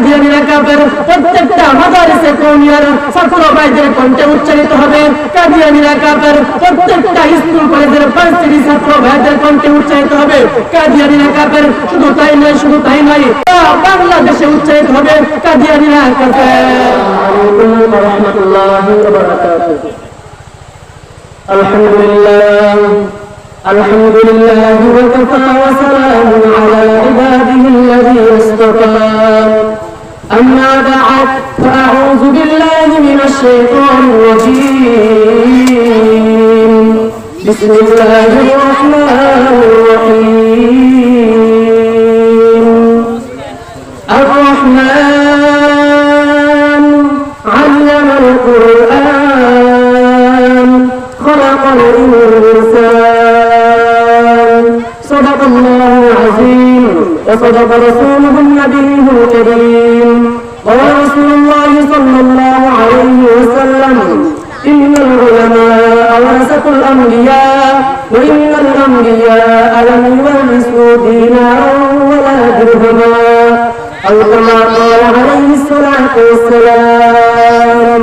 কাদিয়ানিরা কাফের প্রত্যেকটা মাদারিসে কওমিয়ার ছাত্র ভাইদের কণ্ঠে উচ্চারিত হবে কাদিয়ানিরা কাফের প্রত্যেকটা স্কুল কলেজের ভার্সিটি ছাত্র ভাইদের কণ্ঠে উচ্চারিত হবে কাদিয়ানিরা কাফের শুধু তাই নয় শুধু তাই নয় সারা বাংলাদেশে উচ্চারিত হবে কাদিয়ানিরা কাফের عليكم ورحمة الله وبركاته الحمد لله الحمد لله وكفى وسلام على عباده الذين اصطفى أما بعد فأعوذ بالله من الشيطان الرجيم. بسم الله الرحمن الرحيم. الرحمن علم القرآن خلق الإنسان صدق الله العظيم. وصدق رسوله النبي الكريم قال رسول الله صلى الله عليه وسلم إن العلماء ورثة الأنبياء وإن الأنبياء لم يورثوا دينارا ولا درهما أو كما قال عليه الصلاة والسلام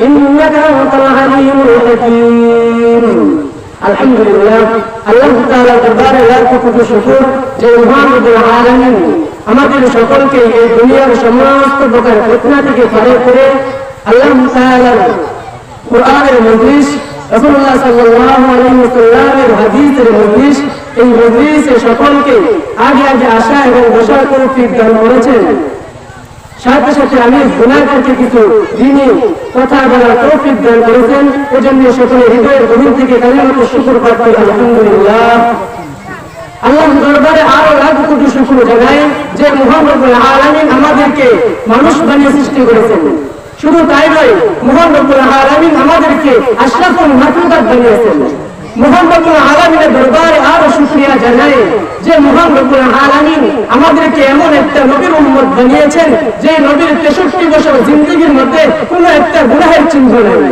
إنك أنت العليم الحكيم الحمد لله আল্লাহ তাআলা দরবারে লাখ কোটি শুকর যে মুহাম্মদুল আলামিন আমাদের সকলকে এই দুনিয়ার সমস্ত প্রকার ফিতনা থেকে ফারেক করে আল্লাহ তাআলার কোরআনের মজলিস রাসূলুল্লাহ সাল্লাল্লাহু আলাইহি ওয়াসাল্লামের হাদিসের মজলিস এই মজলিসে সকলকে আগে আগে আসা এবং বসার তৌফিক দান করেছেন সাথে সাথে আমি গুণাগারকে কিছু দিনই কথা বলার তৌফিক দান করেছেন। এজন্য সকলে হৃদয়ের গভীর থেকে কালিমাত শুকর করতে আলহামদুলিল্লাহ। আল্লাহ দরবারে আরও লাখ কোটি শুক্র জানাই যে মোহাম্মদ আলামিন আমাদেরকে মানুষ বানিয়ে সৃষ্টি করেছেন। শুধু তাই নয়, মোহাম্মদ আলামিন আমাদেরকে আশরাফুল মাকলুকাত বানিয়েছেন। মোহাম্মদ আলামিনের জানাই যে মোহাম্মদ আলামিন আমাদেরকে এমন একটা নবীর উম্মত বানিয়েছেন, যে নবীর তেষট্টি বছর জিন্দগির মধ্যে কোনো একটা গুনাহের চিহ্ন নেই।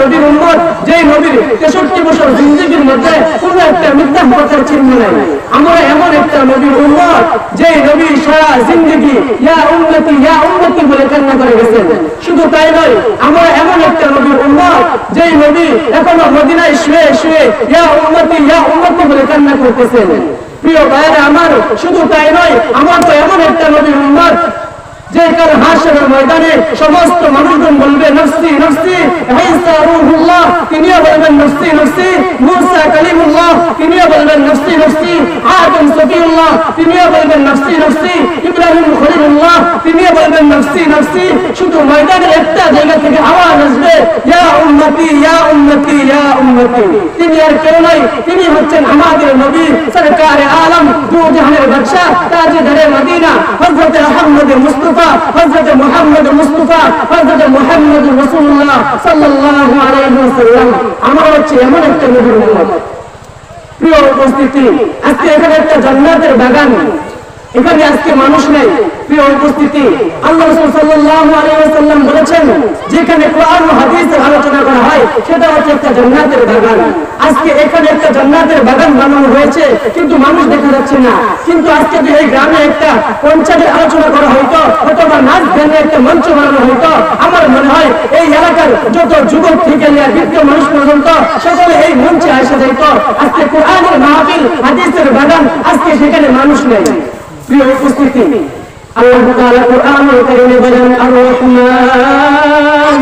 নদীর উন্মত যে নদীর তেষট্টি বছর জিন্দগির মধ্যে কোন একটা মিথ্যা পথের চিহ্ন নেই। আমরা এমন একটা নদীর উন্মত যে নবী সারা জিন্দগি ইয়া উন্নতি ইয়া উন্নতি বলে কান্না করে গেছেন। শুধু তাই নয়, আমরা এমন একটা নদীর উন্মত যে নবী এখনও মদিনায় শুয়ে শুয়ে ইয়া উন্নতি ইয়া উন্নতি বলে কান্না করতেছেন। প্রিয় ভাইয়েরা আমার, শুধু তাই নয়, আমার তো এমন একটা নদীর উন্মত যে কাল হাসরের ময়দানে সমস্ত মানুষজন বলবে, নফসি নফসি তিনিও বলবেন নফসি নফসি মূসা কালিমুল্লাহ তিনিও বলবেন নফসি নফসি আদম সফিউল্লাহ তিনিও বলবেন নফসি নফসি ইব্রাহিম খলিলুল্লাহ তিনিও বলবেন নফসি নফসি শুধু ময়দানে একটা জায়গা থেকে আওয়াজ আসবে ইয়া উম্মতি ইয়া উম্মতি ইয়া উম্মতি তিনি আর কেউ নয় তিনি হচ্ছেন আমাদের নবী সরকারে আলম দু জাহানের বাদশা তাজদারে মদিনা, হযরত আহমদ মুস্তাফা, হযরত মুহাম্মদ মুস্তাফা আমরা হচ্ছে এমন একটা নবীর উপস্থিতি, আজকে এখানে একটা জান্নাতের বাগান। এখানে আজকে মানুষ নেই। প্রিয় উপস্থিতি, আল্লাহ ওয়াসাল্লাম বলেছেন, যেখানে কোরআন হাদিসের আলোচনা করা হয়, সেটা হচ্ছে একটা জান্নাতের বাগান। আজকে এখানে একটা জান্নাতের বাগান বানানো হয়েছে, কিন্তু মানুষ দেখা যাচ্ছে না। কিন্তু আজকে যদি এই গ্রামে একটা পঞ্চায়েতের আলোচনা করা হইতো, অথবা নাচ গানে একটা মঞ্চ বানানো হইতো, আমার মনে হয় এই এলাকার যত যুবক থেকে নিয়ে বৃদ্ধ মানুষ পর্যন্ত, সকলে এই মঞ্চে আসা যাইতো। আজকে কোরআনের মাহফিল, হাদিসের বাগান, আজকে সেখানে মানুষ নেই। প্রিয় উপস্থিতি, আল্লাহ তাআলা কোরআনুল কারীমে বলেন আর রহমান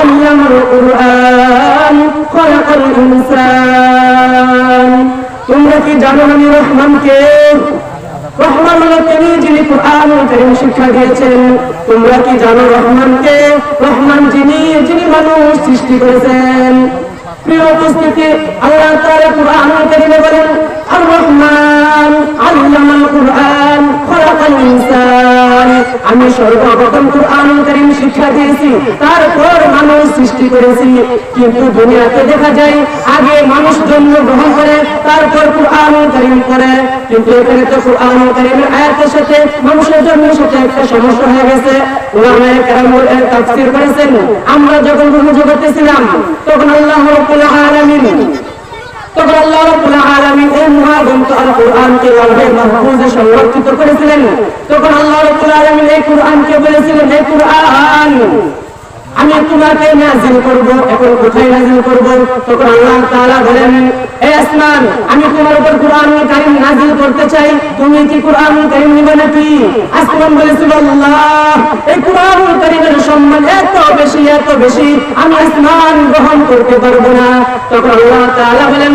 আল্লামাল কোরআন খলাকাল ইনসান। তোমরা কি জানো আমি রহমান কে? রহমান হলো তিনি যিনি কোরআনুল শিক্ষা দিয়েছেন। তোমরা কি জানো রহমান রহমান যিনি যিনি মানুষ সৃষ্টি করেছেন। প্রিয় উপস্থিতি আল্লাহ তাআলা কুরআনুল কুরআন। আমি সর্বপ্রথম কুরআনুল কারীম শিক্ষা দিয়েছি, তারপর মানুষ সৃষ্টি করেছি। কিন্তু দুনিয়াতে দেখা যায়, আগে মানুষ জন্ম গ্রহণ করে, তারপর কুরআনুল কারীম পড়ে কিন্তু এখানে তো কুরআনুল কারীমের আয়াতের সাথে, মানুষের জন্মের সাথে একটা সমস্যা হয়ে গেছে। আমরা যখন রুজু করতেছিলাম তখন আল্লাহ তখন আল্লাহ রাব্বুল আলামিন এই কোরআনকে মাহফুজে সংরক্ষিত করেছিলেন। তখন আল্লাহ রাব্বুল আলামিন এই কোরআনকে বলেছিলেন এই কোরআন, আমি তোমাকে নাজিল করব, এখন কোথায় নাজিল করব? তখন আল্লাহ তাআলা বলেন হে আসমান, আমি তোমার উপর কোরআনুল কারীম নাজিল করতে চাই। তুমি কি কোরআনুল কারীম নিবে নাকি? আসমান বলেছিল আল্লাহ এই কোরআনুল কারীমের সম্মান এত বেশি এত বেশি, আমি আসমান গ্রহণ করতে পারব না। তখন আল্লাহ তাআলা বলেন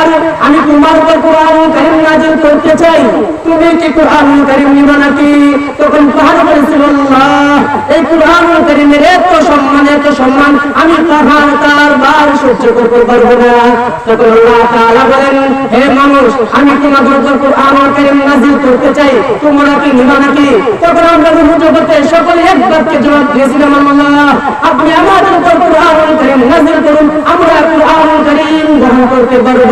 আমি তোমার উপর কোরআনুল কারীম নাজিল করতে চাই। তুমি কি কোরআনুল কারীম নিবে নাকি? তখন পাহাড় বলেছিল এই কোরআনুল কারীমের এত সম্মান এত সম্মান আমি পাহাড় তার বার সহ্য করতে পারব না। তখন আল্লাহ তাআলা বলেন, হে মানুষ, আমি তোমাদের উপর কোরআনুল কারীম নাজিল করতে চাই, তোমরা কি নিবা নাকি? তখন আমরা রুহু জগতে সকলে এক বাক্যে জবাব দিয়েছিলাম, আল্লাহ, আপনি আমাদের উপর কোরআনুল কারীম নাজিল করুন, আমরা কোরআনুল কারীম গ্রহণ করতে পারব।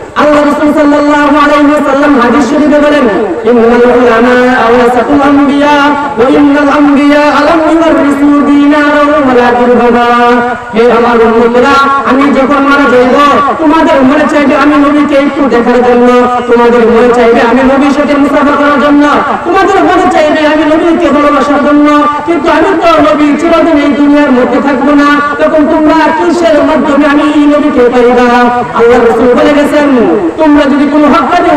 আল্লাহ রাসূল সাল্লাল্লাহু আলাইহি ওয়াসাল্লাম হাদিস শরীফে বলেন, ইন্নাল উলামা আমবিয়া ওয়া ইন্নাল আমবিয়া আলাম ইউরিসু হে আমার উম্মতরা আমি যখন মারা যাইব, তোমাদের মনে চাইবে আমি নবীকে একটু দেখার জন্য, তোমাদের মনে চাইবে আমি নবীর সাথে মুসাফা করার জন্য, তোমাদের মনে চাইবে আমি নবীকে ভালোবাসার জন্য, কিন্তু আমি তো নবী, চিরদিন এই দুনিয়ার মধ্যে থাকব না, তখন তোমরা কিসের মাধ্যমে আমি এই নবীকে পাইবা? আল্লাহ রাসূল বলে গেছেন তোমরা যদি কোনো হকানি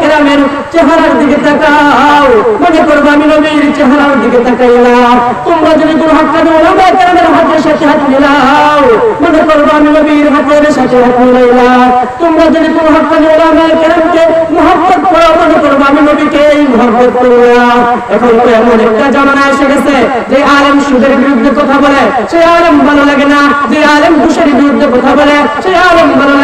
কেরামের চেহারার দিকে তাকাও, মনে করবে আমি নবীর চেহারার দিকে তাকাইলাম। তোমরা যদি কোনো হকানি ওলামায়ে কেরামের হাতের সাথে হাত মিলাও, মনে করবে আমি নবীর হাতের সাথে হাত মিলাইলাম। তোমরা যদি কোনো হকানি ওলামায়ে কেরামকে মহব্বত করো, মনে করবে আমি নবীকে মহব্বত করলাম। এখন তো এমন একটা জামানা এসে গেছে, যে আলেম সুদের বিরুদ্ধে কথা বলে, সে আলেম ভালো লাগে না, যে আলেম ঘুষের বিরুদ্ধে কথা বলে, সে আলেম ভালো লাগে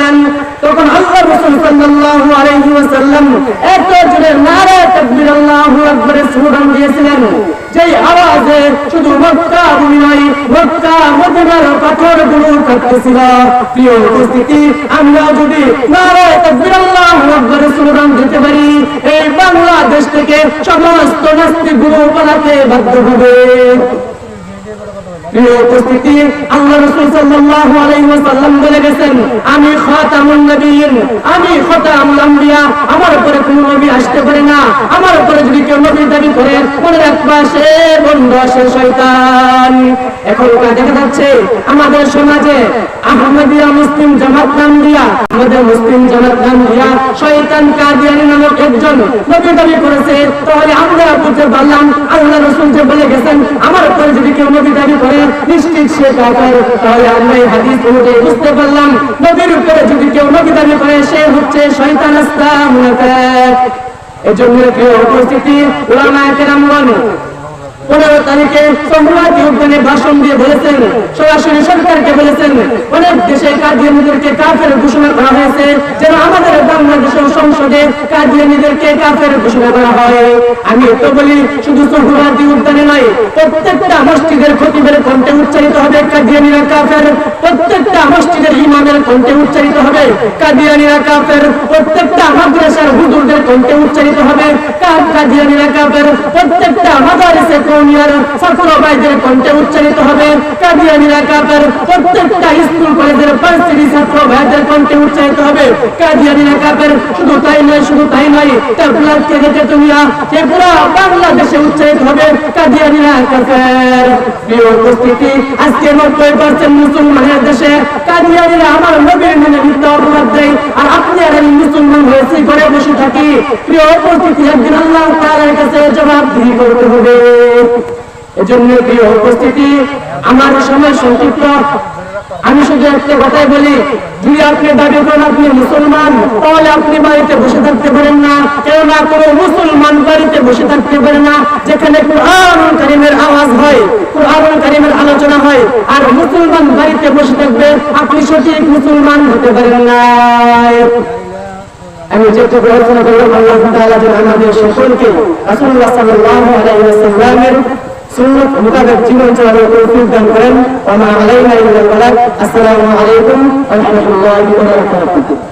তখন আল্লাহ রাসূল সাল্লাল্লাহু আলাইহি ওয়াসাল্লাম এত জোরে নারে তাকবীর আল্লাহু আকবার স্লোগান দিয়েছিলেন, যেই আওয়াজে শুধু মক্কা ভূমি মক্কা মদিনার পাথরগুলো কাঁপতেছিল। প্রিয় উপস্থিতি, আমরা যদি নারে তাকবীর আল্লাহু আকবার স্লোগান দিতে পারি, এই বাংলাদেশ থেকে সমস্ত নাস্তিকগুলো পালাতে বাধ্য হবে। বলে গেছেন, আমি খাতামুন নবিয়্যিন আমি খাতামুল আম্বিয়া, আমার উপরে কোন আসতে পারে না, আমার উপরে যদি কেউ নবী দাবি করে মনে রাখবা সে বন্ধ সে শয়তান। এখন দেখা যাচ্ছে আমাদের সমাজে আহমদিয়া মুসলিম জামাত নাম দিয়া আমাদের মুসলিম জামাত নাম দিয়া শয়তান কাদিয়ানি নামক একজন নবী দাবি করেছে, তাহলে আমরা বুঝতে পারলাম, আল্লাহ রাসূল যে বলে গেছেন, আমার উপরে যদি কেউ নবী দাবি করে, নিশ্চিত সে কাফের, তাহলে আমরা এই হাদিস অনুযায়ী বুঝতে পারলাম, নবীর উপরে যদি কেউ নবী দাবি করে, সে হচ্ছে শয়তান আস্তাম এজন্য কেউ উপস্থিতি ওলামায়ে কেরামগণ পনেরো তারিখে ভাষণ দিয়ে বলেছেন, সরাসরি সরকারকে বলেছেন, অনেক দেশে কাদিয়ানিদেরকে কাফের ঘোষণা করা হয়েছে, যেন আমাদের বাংলাদেশের সংসদে কাদিয়ানিদেরকে কাফের ঘোষণা করা হয়। আমি তো বলি, শুধু সম্রাটি উদ্যানে নয়, প্রত্যেকটা মসজিদের খতিবের কণ্ঠে উচ্চারিত হবে, কাদিয়ানিরা কাফের, প্রত্যেকটা মসজিদের ইমামের কণ্ঠে উচ্চারিত হবে, কাদিয়ানিরা কাফের, প্রত্যেকটা মাদ্রাসার হুজুরদের কণ্ঠে উচ্চারিত হবে কাদিয়ানিরা কাফের, প্রত্যেকটা মাদ্রাসে কৌমিয়ার ভাইদের কণ্ঠে উচ্চারিত হবে। কাদিয়ানিরা কাফের প্রত্যেকটা স্কুল, কলেজের পাঁচটি ছাত্র ভাইদের কণ্ঠে উচ্চারিত হবে। কাদিয়ানিরা কাফের শুধু তাই নয়, শুধু তাই নয় তারপর থেকে তেতুলিয়া ত্রিপুরা বাংলাদেশে উচ্চারিত হবে। কাদিয়ানিরা কাফের উপস্থিতি, আজকে নব্বই পার্সেন্ট মুসলমানের দেশে কাদিয়ানিরা আমার নবীর নামে মিথ্যা অপবাদ দেয়। আর আপনি আর আমি মুসলমান হয়েছি ঘরে বসে থাকি। প্রিয় উপস্থিতি, একদিন আল্লাহ তাআলার কাছে জবাবদিহি করতে হবে। এজন্য প্রিয় উপস্থিতি, আমার সময় সংক্ষিপ্ত। আমি শুধু একটা কথাই বলি, যদি আপনি দাবি করেন আপনি মুসলমান, তাহলে আপনি বাড়িতে বসে থাকতে পারেন না। কেননা কোনো মুসলমান বাড়িতে বসে থাকতে পারে না, যেখানে কোরআন কারিমের আওয়াজ হয় কোরআন কারিমের আলোচনা হয়। আর মুসলমান বাড়িতে বসে থাকবে, আপনি সঠিক মুসলমান হতে পারেন না। আমি যেটুকু আলোচনা করলাম, আল্লাহ আমাদের সকলকে রাসূলুল্লাহ সাল্লাল্লাহু আলাইহি ওয়াসাল্লামের সুন্নাত মোতাবেক জীবন চলার তৌফিক দান করেন। ওয়া মা আলাইনা ইল্লা আসসালামু আলাইকুম ওয়া রাহমাতুল্লাহি ওয়া বারাকাতুহু।